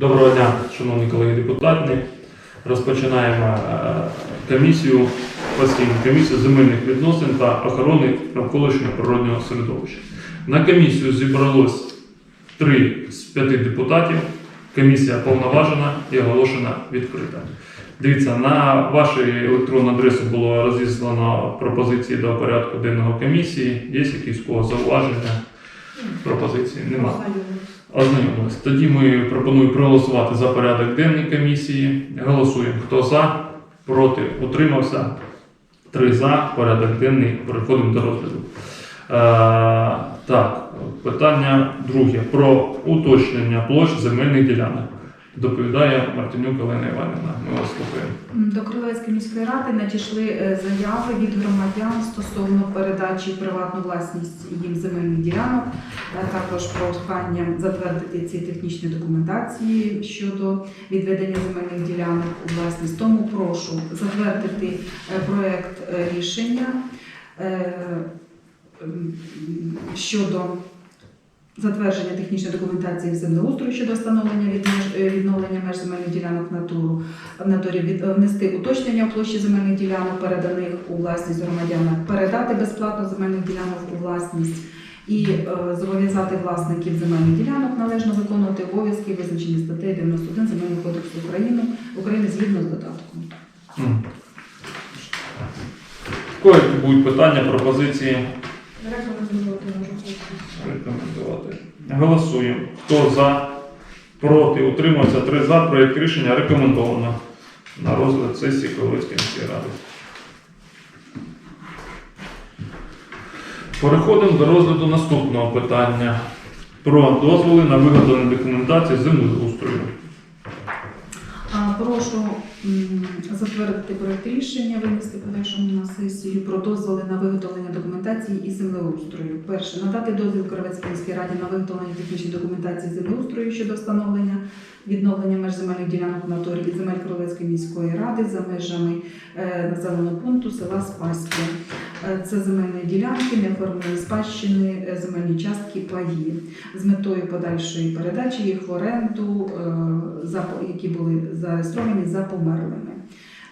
Доброго дня, шановні колеги депутати. Розпочинаємо е, комісію, постійну комісію земельних відносин та охорони навколишнього природнього середовища. На комісію зібралось три з п'яти депутатів. Комісія повноважена і оголошена відкрита. Дивіться, на вашу електронну адресу було розіслано пропозиції до порядку денного комісії. Є якісь кого зауваження? Пропозиції? Немає. Ознайомились. Тоді ми пропонуємо проголосувати за порядок денний комісії. Голосуємо. Хто за, проти, утримався. Три за, порядок денний. Переходимо до розгляду. Е, так, питання друге. Про уточнення площ земельних ділянок. Доповідає Мартинюк Олена Іванівна. Ми вас слухаємо. До Крилевської міської ради надійшли е, заяви від громадян стосовно передачі приватну власність їм земельних ділянок, а також про прохання затвердити ці технічні документації щодо відведення земельних ділянок у власність. Тому прошу затвердити е, проект е, рішення щодо затвердження технічної документації землеустрою щодо встановлення е, відновлення меж земельних ділянок натуру в натурі від е, внести уточнення в площі земельних ділянок, переданих у власність громадянам, передати безплатно земельних ділянок у власність і е, зобов'язати власників земельних ділянок належно виконувати обов'язки, визначені статтею 91 Земельного кодексу України України згідно з додатком. Які будуть питання, пропозиції? Рекомендувати. Голосуємо. Хто за, проти, утримався, три за. Проєкт рішення рекомендовано на розгляд сесії Ковицької міської ради. Переходимо до розгляду наступного питання про дозволи на виготовлення документації землеустрою. А, Прошу м, затвердити проект рішення, винести подальшому на сесію про дозволи на виготовлення документації і землеустрою. Перше, надати дозвіл Кравецькій міській раді на виготовлення технічної документації землеустрою щодо встановлення відновлення меж земельних ділянок в натурі земель Кравецької міської ради за межами е, населеного пункту села Спаське. Е, Це земельні ділянки, неоформлені спадщини, е, земельні частки, паї з метою подальшої передачі їх в оренду, які були зареєстровані за померлими.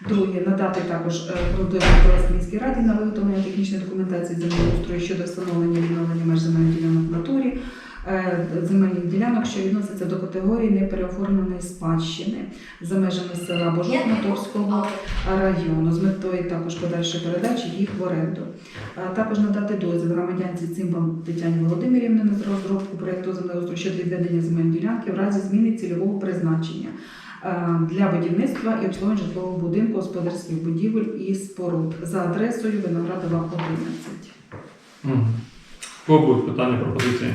Друге, надати також е, дозвіл міській раді на виготовлення технічної документації землеустрою щодо встановлення відновлення меж земельних ділянок в натурі, е, земельних ділянок, що відносяться до категорії непереоформленої спадщини за межами села Божок-Моторського району з метою також подальшої передачі їх в оренду. Також надати дозвіл громадянці Цимбам Тетяні Володимирівні на розробку проєкту землеустрою щодо відведення земельної ділянки в разі зміни цільового призначення е, для будівництва і обслуговування житлового будинку, господарських будівель і споруд за адресою Виноградова 11. Кого будуть питання, пропозиції?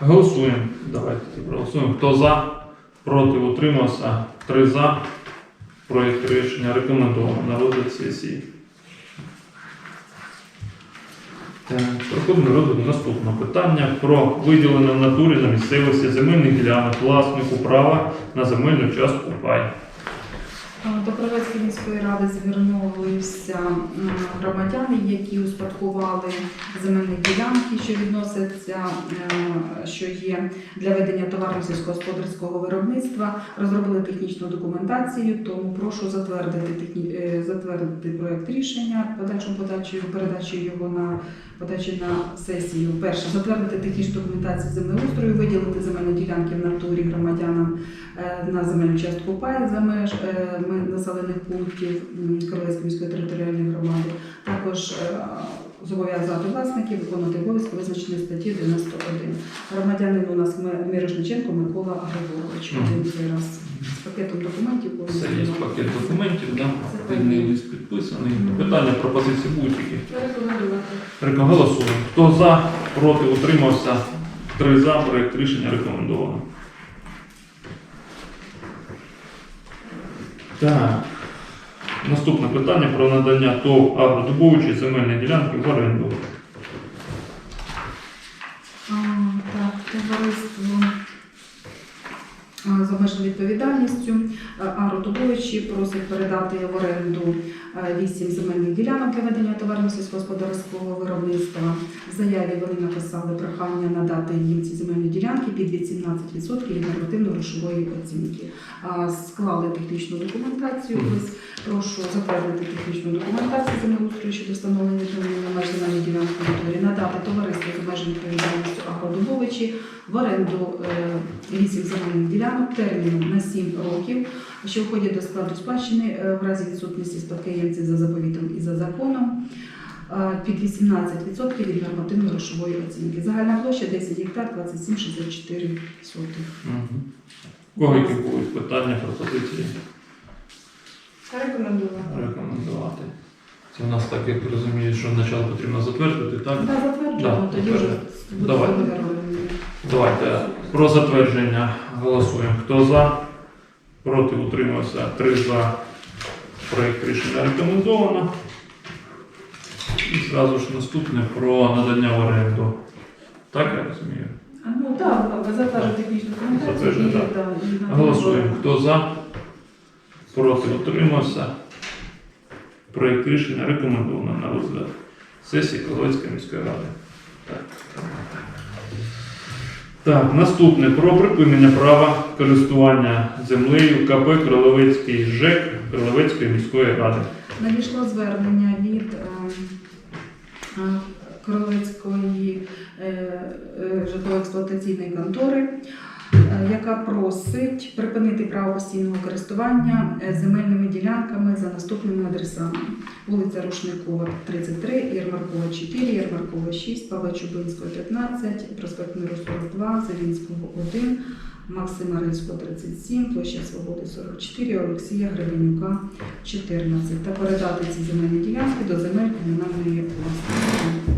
Голосуємо. Давайте проголосуємо. Хто за, проти, утримався. Три за. Проєкт рішення рекомендовано на розгляд сесії. Так, Переходимо розгляду наступного питання про виділення в натурі на місцевості земельних ділянок власнику права на земельну частку пай. До Кравецької міської ради звернулися громадяни, які успадкували земельні ділянки, що відносяться, е, що є для ведення товарно сільськогосподарського виробництва. Розробили технічну документацію, тому прошу затвердити техні... е, затвердити проект рішення, подальшому подачі передачі його на подачі на сесію. Перше затвердити технічну документацію землеустрою, виділити земельні ділянки в натурі громадянам на земельну частку пай за меж е, населених пунктів м, Кривецької міської територіальної громади. Також е, зобов'язати власників виконувати обов'язки, визначені статті 91. Громадянин у нас Мірошниченко Микола Григорович. Один раз з пакетом документів. Це є пакет документів, да? Це лист підписаний. Питання, пропозиції будуть які? Рекомендувати. Голосуємо. Хто за, проти, утримався. Три за. Проєкт рішення рекомендовано. Так. Наступне питання про надання ТОВ агродобувачі земельної ділянки в оренду. А, Так, товариство а, з обмеженою відповідальністю агродобувачі просить передати в оренду е, вісім земельних ділянок для ведення товарно сільськогосподарського виробництва. В заяві вони написали прохання надати їм ці земельні ділянки під 18% від нормативно-грошової оцінки. Склали технічну документацію. Прошу затвердити технічну документацію землеустрою щодо встановлення меж земельної ділянки натурі, надати товариству з обмеженою відповідальністю агродобувачі в оренду е, 8 земельних ділянок терміном на 7 років, що входять до складу спадщини е, в разі відсутності спадкоємців за заповітом і за законом. е, Під 18% від нормативно-грошової оцінки. Загальна площа 10 гектар 27,64 сотих. Мгм. У кого які будуть питання, пропозиції Рекомендую. рекомендувати? Це у нас так, як розумію, що начало потрібно затвердити, так? Да, затверджуємо, Да, тоді вже затверджуємо. буде Давай. Давайте про затвердження голосуємо. Хто за? Проти утримався. Три за. Проєкт рішення рекомендовано. І зразу ж наступне про надання в оренду. Так я розумію. А, Ну так, ви затверджуєте технічну документацію. Так. на Голосуємо. Хто за? Проти утримався. Проєкт рішення рекомендовано на розгляд сесії Козловської міської ради. Так. Так, наступне про припинення права користування землею КП Кроловецький ЖЕК Кроловецької міської ради. Надійшло звернення від е, е, Кролевської е, е, житлово-експлуатаційної контори, яка просить припинити право постійного користування е, земельними ділянками за наступними адресами: вулиця Рушникова, 33, Єрмаркова 4, Єрмаркова 6, Павла Чубинського 15, проспект Миру 42, Зелінського 1, Максима Рильського 37, площа Свободи 44, Олексія Гребенюка 14 та передати ці земельні ділянки до земель комунальної власності.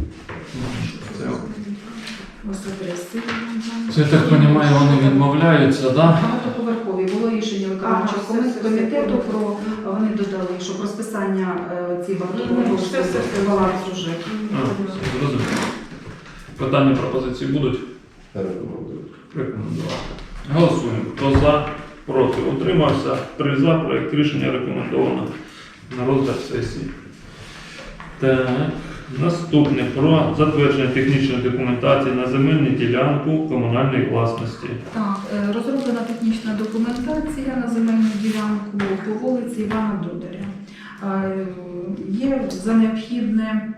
Це, я так розумію, вони відмовляються, так? Да? Багатоповерхові було рішення виконавчого Ага, комітету про вони додали, що про списання е, ці Мгм, багатоповерхові вже. А, все, зрозуміло. Питання пропозиції будуть? Рекомендую. Рекомендувати. Голосуємо. Хто за, проти, утримався. Три за. Проєкт рішення рекомендовано на розгляд сесії. Так, наступне про затвердження технічної документації на земельну ділянку комунальної власності. Так, е, розроблена технічна документація на земельну ділянку по вулиці Івана Дударя. Е, Є за необхідне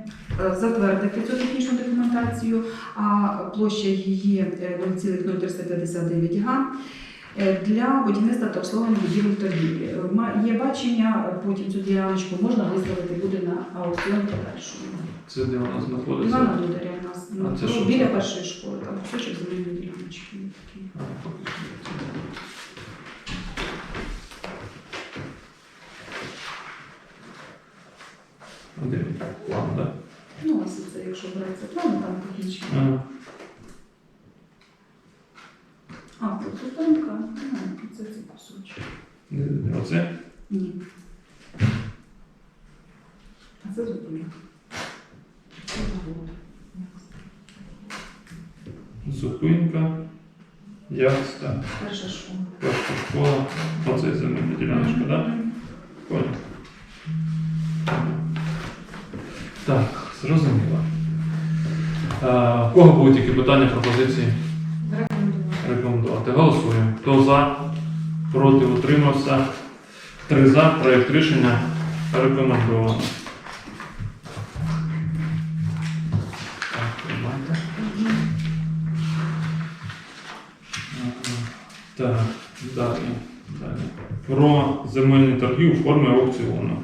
е, затвердити цю технічну документацію, а площа її е, 0,0359 га. Для будівництва та обслуговування будівель торгівлі. Є бачення, потім цю діляночку можна виставити буде на аукціон подальшому. Це де вона знаходиться? Івана Дударя у нас А ну, це що біля це? першої школи, там кусочок земельної діляночки. А, де він? План, так? Ну, ось це, якщо це план, там технічно. Ага. А, тут зупинка. Ну, це цей кусочок. Де- де- де? Оце? Ні. А це зупинка. Зупинка. Яста. Перша школа. Перша школа. Оце земельна діляночка, так? Да? Понял. Так, зрозуміло. А, в кого будуть які питання, пропозиції? Рекомендувати. Рекомендувати. Голосуємо. Хто за, проти, утримався. Три за. Проєкт рішення рекомендовано. Далі. далі. Про земельні торги у формі аукціону.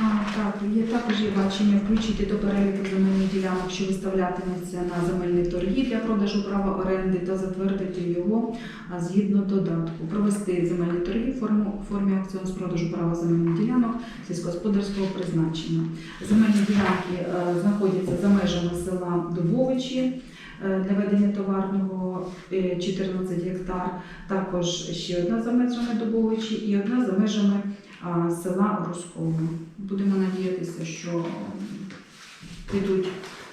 А, так, є також є бачення включити до переліку земельних ділянок, що виставлятиметься на земельні торги для продажу права оренди та затвердити його згідно додатку. Провести земельні торги форму- формі аукціону з продажу права земельних ділянок сільськогосподарського призначення. Земельні ділянки е, знаходяться за межами села Дубовичі. Е, Для ведення товарного е, 14 гектар, також ще одна за межами Дубовичі і одна за межами села Руського. Будемо надіятися, що підуть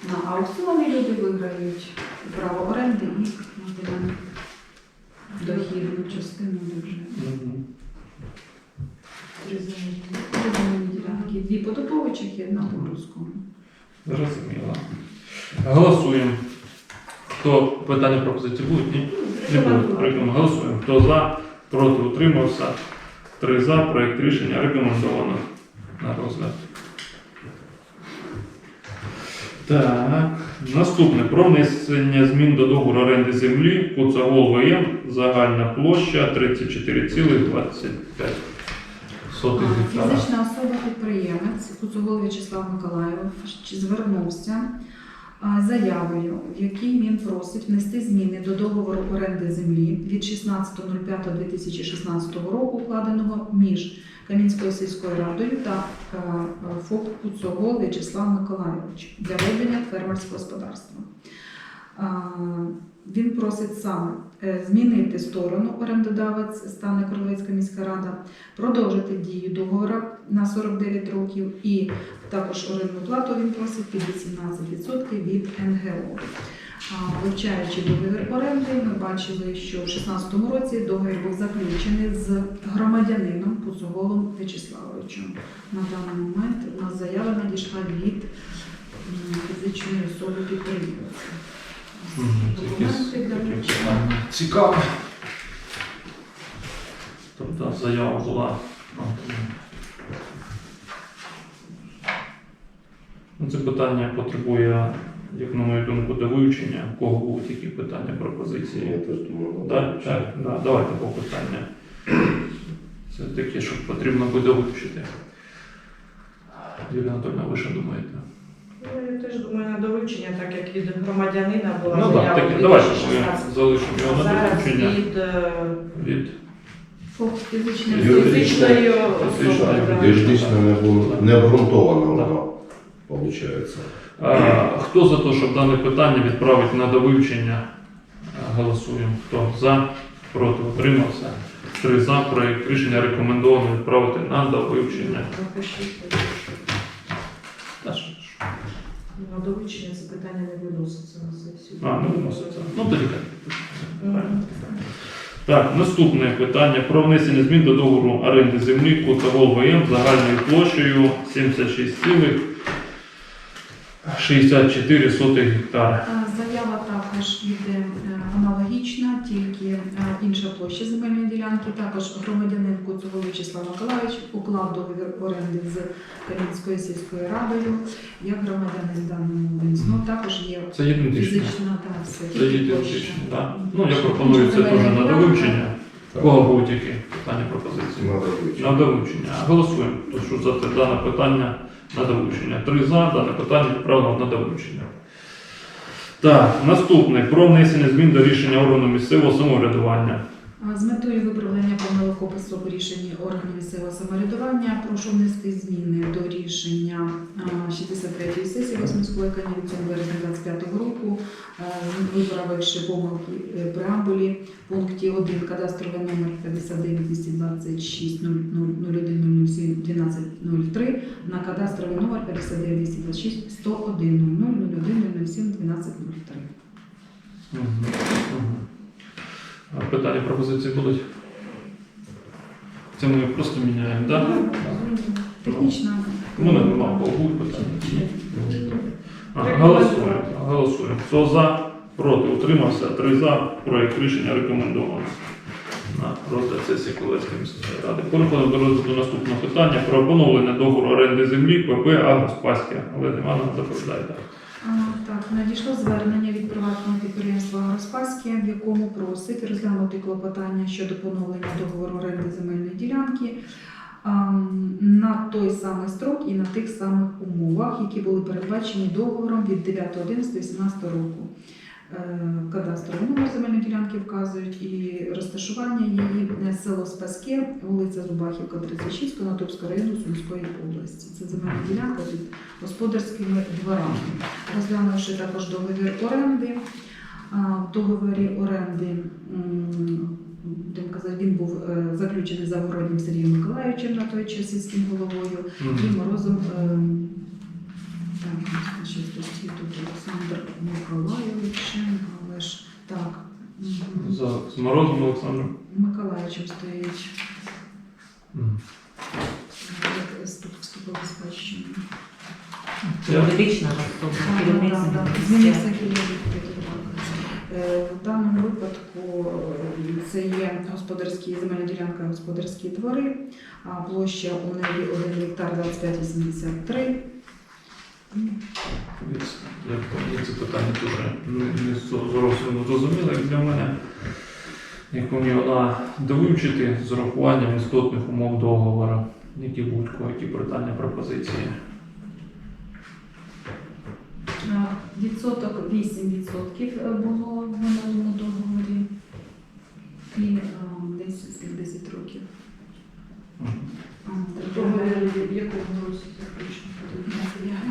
на аукціони, люди виграють право оренди і матимемо дохідну частину. Три земельні ділянки, дві робочих і одна по Брузькому. Зрозуміло. Голосуємо. Хто питання пропозиції будуть? Ні? Не буде. Рекомендуємо. Голосуємо. Хто за, проти утримався. Три за. Проект рішення рекомендовано на розгляд. Так. Наступне про внесення змін до договору оренди землі Куцагол ВМ. Загальна площа 34,25 сотих гектара. Фізична особа-підприємець Куцугол В'ячеслав Миколаєвич звернувся заявою, в якій він просить внести зміни до договору оренди землі від 16.05.2016 року, укладеного між Кам'янською сільською радою та е, ФОП Куцого В'ячеслав миколайович для ведення фермерського господарства. Він просить саме е, змінити сторону орендодавець стане Кролевецька міська рада продовжити дію договору на 49 років і також орендну плату він просить під 18% від НГО. Вивчаючи договір оренди, ми бачили, що в 2016 році договір був заключений з громадянином Пуцуголом В'ячеславовичем. На даний момент у нас заява надійшла від фізичної особи підприємця. Документи для Цікаво. Тобто заява була. Ну, Це питання потребує, як на мою думку, до вивчення. У кого будуть які питання, пропозиції? Я теж думаю, Так, так, да, давайте по питання. Це таке, що потрібно буде вивчити. Юлія Анатольовна, ви що думаєте? Ну, Я теж думаю, на довивчення, так як від громадянина була Ну так, заява таке. від Давайте ми 16. залишимо його на зараз вивчення від е, від ФОП фізичної Юридична- фізичної фізичної так. Юридично не, бу- не обґрунтована вона, виходить. А, Хто за те, щоб дане питання відправити на довивчення? Голосуємо. Хто за, проти, утримався. Три за. Проект рішення рекомендовано відправити на довивчення. Запишіть. Та що ж. На доручення це питання не виноситься на сесію. А, не виноситься. Ну, тоді так. Так, наступне питання про внесення змін до договору оренди землі Кутавол ВМ загальною площею 76,64 гектара. Е, Заява також йде е, аналогічна, тільки е, площа земельної ділянки. Також громадянин Куцугол В'ячеслав Миколаївич уклав договір оренди з Кам'янською сільською радою як громадянин даному. Ну, також є Це фізична та все. Це ідентично, так. Ну, я пропоную це теж на довивчення. Кого будуть які питання пропозиції? На довивчення. Голосуємо. То що за це дане питання на довивчення. Три за, дане питання відправлено на довивчення. Так, наступне про внесення змін до рішення органу місцевого самоврядування. З метою виправлення помилок опису у рішенні органів місцевого самоврядування прошу внести зміни до рішення 63-ї сесії 8 скликання від 7 березня 25 року, виправивши помилки е, преамбулі в пункті 1 кадастровий номер 59 226 01 07 12 03 на кадастровий номер 59 226 101 00 01 07 12 Питання пропозиції будуть? Це ми просто міняємо, так? Технічна. У мене нема кого питання. Голосуємо. Голосуємо. Хто за, проти, утримався, три за. Проект рішення рекомендовано на розгляд сесії Колецької міської ради. Переходимо до розгляду наступного питання про поновлення договору оренди землі ПП Агроспаське. Олена Івановна, заповідайте. Надійшло звернення від приватного підприємства «Агроспаське», в якому просить розглянути клопотання щодо поновлення договору оренди земельної ділянки на той самий строк і на тих самих умовах, які були передбачені договором від 9.11.18 року. Е, Кадастровий номер земельної ділянки вказують і розташування її е, село Спаське, вулиця Зубахівка, 36, Конотопського району Сумської області. Це земельна ділянка під господарськими дворами. Розглянувши також договір оренди, в договорі оренди казати, він був е, заключений за Городнім Сергієм Миколаївичем на той час сільським головою і морозом. Так, тут тут Олександр Миколайовичем, але ж так. За з Морозом Олександром. Миколаївичем стоїть Мгм. як спадщину. Юридична особа, так, Змінився Е, В даному випадку е, це є господарські земельна ділянка, господарські двори, а площа у неї 1 гектар 2583. Як це питання дуже не, не зо- зовсім зрозуміло, як для мене. Як мені вона довивчити з урахуванням істотних умов договору, які будуть які питання пропозиції. Відсоток 8% було в минулому договорі і десь 10 років. Мгм. А, Договір так, в якому році заключено?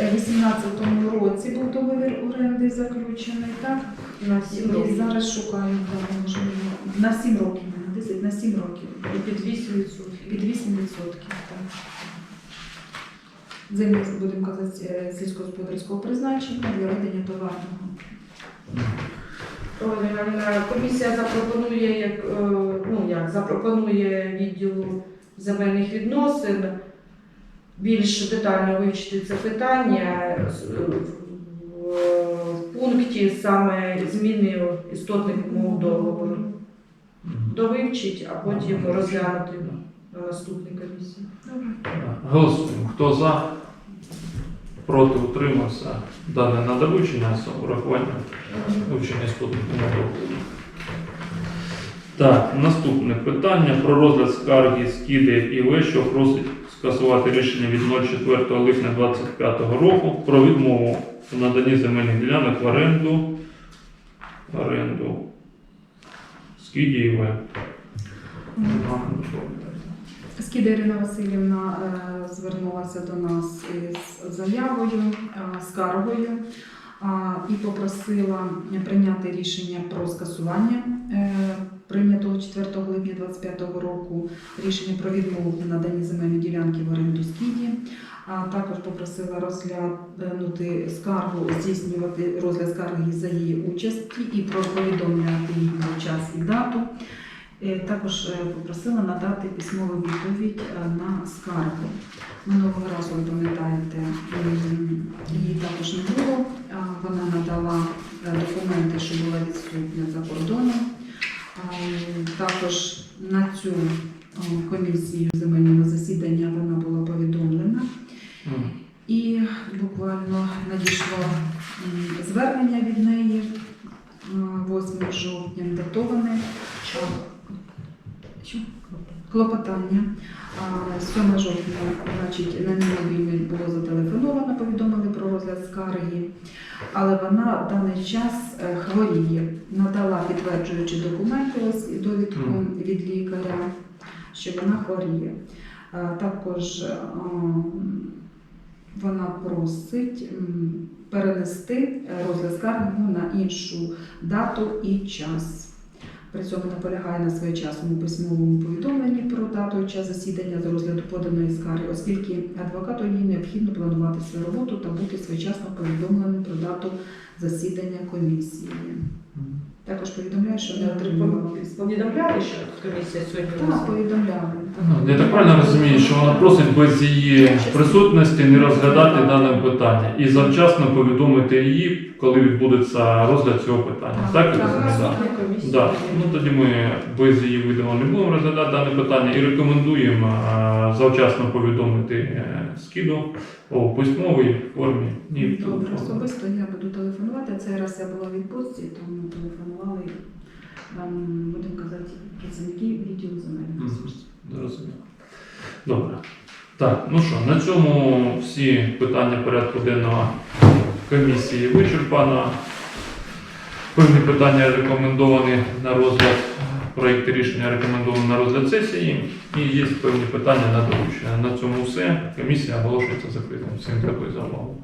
Е, 18-му році був договір оренди заключений, так? На 7 І років. зараз шукаю, так, можливо, на 7 років, на 10, на 7 років. І під 8%. Під 8%, так. Землі, будемо казати, е, сільськогосподарського призначення для ведення товарного. Ой, Іванівна, Комісія запропонує, як, е, ну, як, запропонує відділу земельних відносин більш детально вивчити це питання в, в пункті саме зміни істотних умов договору. Довивчить, а потім розглянути на наступній комісії. Голосуємо. Хто за? Проти утримався. Дане на довивчення з урахуванням вивчення істотних умов договору. Так, наступне питання про розгляд скарги Скіди ІВ, що просить скасувати рішення від 04 липня 2025 року про відмову у наданні земельних ділянок в оренду. Оренду. Скідієве. Скіда Ірина Васильівна е, звернулася до нас із заявою, е, скаргою і попросила прийняти рішення про скасування е, прийнятого 4 липня 2025 року рішення про відмову у наданні земельної ділянки в оренду Скіді. А також попросила розглянути скаргу, здійснювати розгляд скарги за її участі і про повідомляти її час і дату. Е, Також е, попросила надати письмову відповідь е, на скаргу. Минулого разу, ви пам'ятаєте, її також не було. Вона надала документи, що була відсутня за кордоном. Також на цю комісію земельного засідання вона була повідомлена. Мгм. І буквально надійшло м, звернення від неї м, 8 жовтня датоване. А, Що? Клопотання. А, 7 жовтня, значить, на мій було зателефоновано, повідомили про розгляд скарги, але вона в даний час е, хворіє. Надала підтверджуючі документи, ось довідку від лікаря, що вона хворіє. Також вона просить перенести е, розгляд скарги на іншу дату і час. При цьому наполягає на своєчасному письмовому повідомленні про дату і час засідання з розгляду поданої скарги, оскільки адвокату їй необхідно планувати свою роботу та бути своєчасно повідомленим про дату засідання комісії. Також повідомляє, що не отримала письмо. Повідомляли, що комісія сьогодні Так, внесла? повідомляли. Ну, Я так правильно розумію, що вона просить без її присутності не розглядати дане питання і завчасно повідомити її, коли відбудеться розгляд цього питання. Так. Да. Ну тоді ми без її відомо не будемо розглядати дане питання і рекомендуємо а, завчасно повідомити е, скіду у письмовій формі. Ні, в Добре, особисто я буду телефонувати. Цей раз я була в відпустці, тому телефонували нам, будемо казати, працівники відділу земельних Мгм. ресурсів. Зрозуміло. Добре. Так, ну що, на цьому всі питання порядку денного комісії вичерпано. Певні питання рекомендовані на розгляд, проєкти рішення рекомендовані на розгляд сесії. І є певні питання на доручення. На цьому все. Комісія оголошується закритим. Всім дякую за увагу.